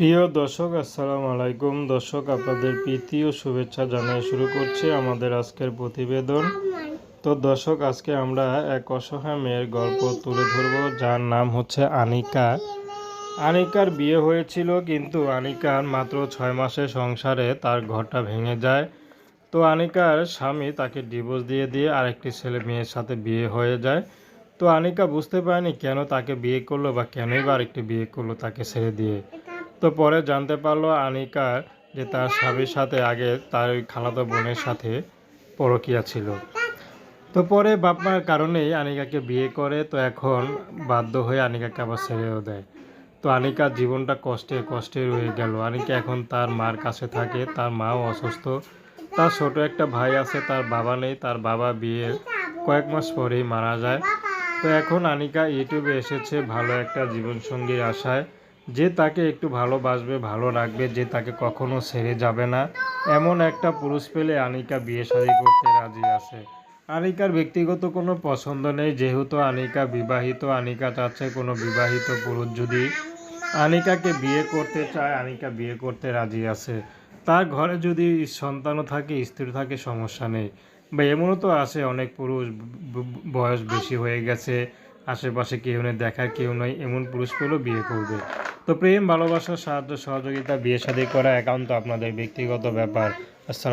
প্রিয় দর্শক, আসসালামু আলাইকুম। দর্শক, আপনাদের প্রীতি ও শুভেচ্ছা জানিয়ে শুরু করছি আমাদের আজকের প্রতিবেদন। তো দর্শক, আজকে আমরা এক অসহায় মেয়ের গল্প তুলে ধরব, যার নাম হচ্ছে আনিকা। আনিকার বিয়ে হয়েছিল, কিন্তু আনিকার মাত্র ছয় মাসের সংসারে তার ঘরটা ভেঙে যায়। তো আনিকার স্বামী তাকে ডিভোর্স দিয়ে দিয়ে আরেকটি ছেলে মেয়ের সাথে বিয়ে হয়ে যায়। তো আনিকা বুঝতে পারেনি কেন তাকে বিয়ে করল বা কেনই বা আরেকটি বিয়ে করল তাকে ছেড়ে দিয়ে। তো পরে জানতে পারল আনিকার যে তার স্বামীর সাথে আগে তার ওই খালাতো বোনের সাথে পরকিয়া ছিল। তো পরে বাপমার কারণেই আনিকাকে বিয়ে করে, তো এখন বাধ্য হয়ে আনিকাকে আবার ছেড়েও দেয়। তো আনিকার জীবনটা কষ্টে কষ্টে রয়ে গেল। আনিকা এখন তার মার কাছে থাকে, তার মাও অসুস্থ। তার ছোট একটা ভাই আছে, তার বাবা নেই, তার বাবা বিয়ের কয়েক মাস পরেই মারা যায়। তো এখন আনিকা ইউটিউবে এসেছে ভালো একটা জীবনসঙ্গীর আশায়। যে তাকে একটু ভালোবাসবে, ভালো রাখবে, যে তাকে কখনো ছেড়ে যাবে না। এমন একটা পুরুষ পেলে আনিকা বিয়ে শাদী করতে রাজি আছে। আনিকার ব্যক্তিগত কোনো পছন্দ নেই, যেহেতু আনিকা বিবাহিত, আনিকা চাচ্ছে কোনো বিবাহিত পুরুষ যদি আনিকাকে বিয়ে করতে চায়, আনিকা বিয়ে করতে রাজি আছে। তার ঘরে যদি সন্তানও থাকে, স্ত্রী থাকে, সমস্যা নেই। বা এমনও তো আছে, অনেক পুরুষ বয়স বেশি হয়ে গেছে। আশেপাশে কেউ নেই দেখার কেউ নয় এমন পুরুষ পেলেও বিয়ে করবে। তো প্রেম, ভালোবাসা, সাহায্য, সহযোগিতা, বিয়ে শাদী করা একান্ত আপনাদের ব্যক্তিগত ব্যাপার। আসসালাম